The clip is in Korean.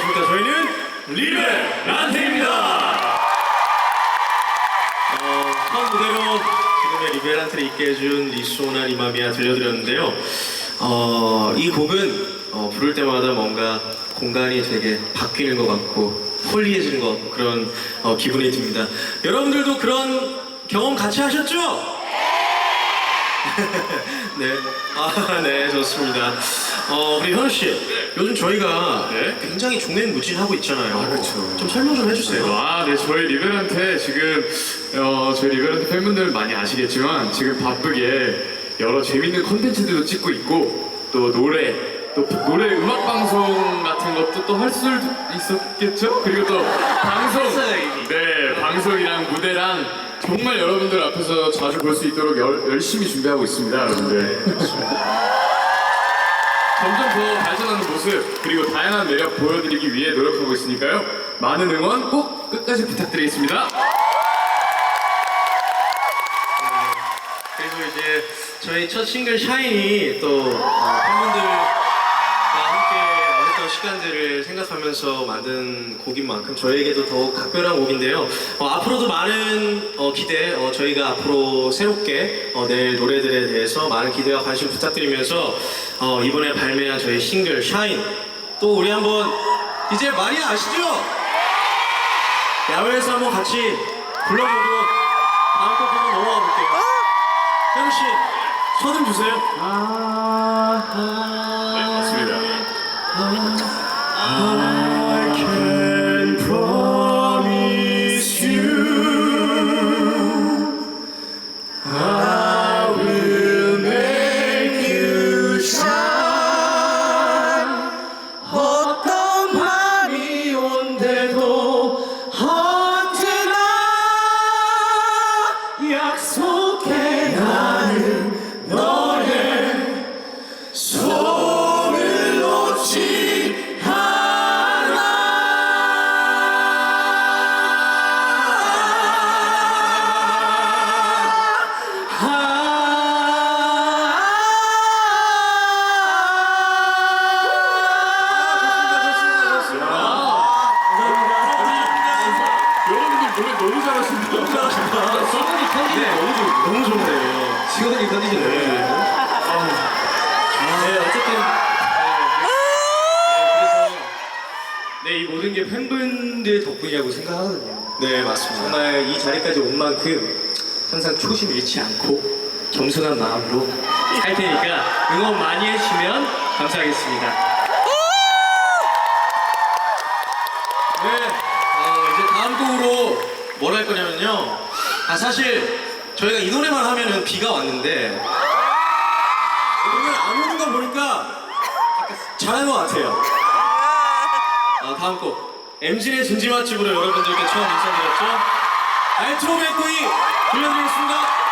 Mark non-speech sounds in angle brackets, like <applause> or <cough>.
안녕하십니까. 저희는 리베 란테입니다. 어, 첫 무대로 지금의 리베란트를 있게 해준 리소나 리마미아 들려드렸는데요. 어, 이 곡은 어, 부를 때마다 뭔가 공간이 되게 바뀌는 것 같고 홀리해지는 것 같고 그런 어, 기분이 듭니다. 여러분들도 그런 경험 같이 하셨죠? <laughs> 네. 아, 네, 좋습니다. 어, 우리 현우 씨. 요즘 저희가 네? 굉장히 종횡무진하고 있잖아요. 아, 그렇죠. 좀 설명 좀 해주세요. 아, 네, 저희 리베란테 지금 어, 저희 리베란테 팬분들 많이 아시겠지만 지금 바쁘게 여러 재밌는 콘텐츠들도 찍고 있고 또 노래 또 노래 음악 방송 같은 것도 또 할 수도 있었겠죠? 그리고 또 방송 했어요, 이미. 네 방송이랑 무대랑 정말 여러분들 앞에서 자주 볼 수 있도록 열, 열심히 준비하고 있습니다, 여러분들. 점점 더 발전하는 모습 그리고 다양한 매력 보여드리기 위해 노력하고 있으니까요 많은 응원 꼭 끝까지 부탁드리겠습니다 그리고 이제 저희 첫 싱글 샤인이 또 어, 팬분들과 함께 어렸던 시간들을 생각하면서 만든 곡인 만큼 저희에게도 더욱 각별한 곡인데요. 어, 앞으로도 많은 어, 기대, 어, 저희가 앞으로 새롭게 어, 낼 노래들에 대해서 많은 기대와 관심 부탁드리면서 어, 이번에 발매한 저희 싱글 샤인 또 우리 한번 이제 많이 아시죠? 야외에서 한번 같이 불러보고 다음 곡 한번 넘어가 볼게요. 현우 씨, 서좀 주세요. 네 맞습니다 I 약속해 나는 여러분들 노래 너무 너무 잘하신다. 소문이 컨디션 너무 좋은데 너무 좋네요. 이 컨디션 너무 좋은데? 네, 어쨌든 네, 이 모든 게 팬분들 덕분이라고 생각하거든요. 네 맞습니다. 정말 이 자리까지 온 만큼 항상 초심 잃지 않고 겸손한 마음으로 할 테니까 응원 많이 해주시면 감사하겠습니다. 네, 어, 이제 다음 곡으로 뭘 할 거냐면요. 아 사실 저희가 이 노래만 하면은 비가 왔는데 오늘 안 오는 거 보니까 잘한 것 같아요. 아, 다음 곡 엠진의 진지 맛집으로 여러분들께 처음 인사드렸죠. 알트로 맥코이 들려드리겠습니다.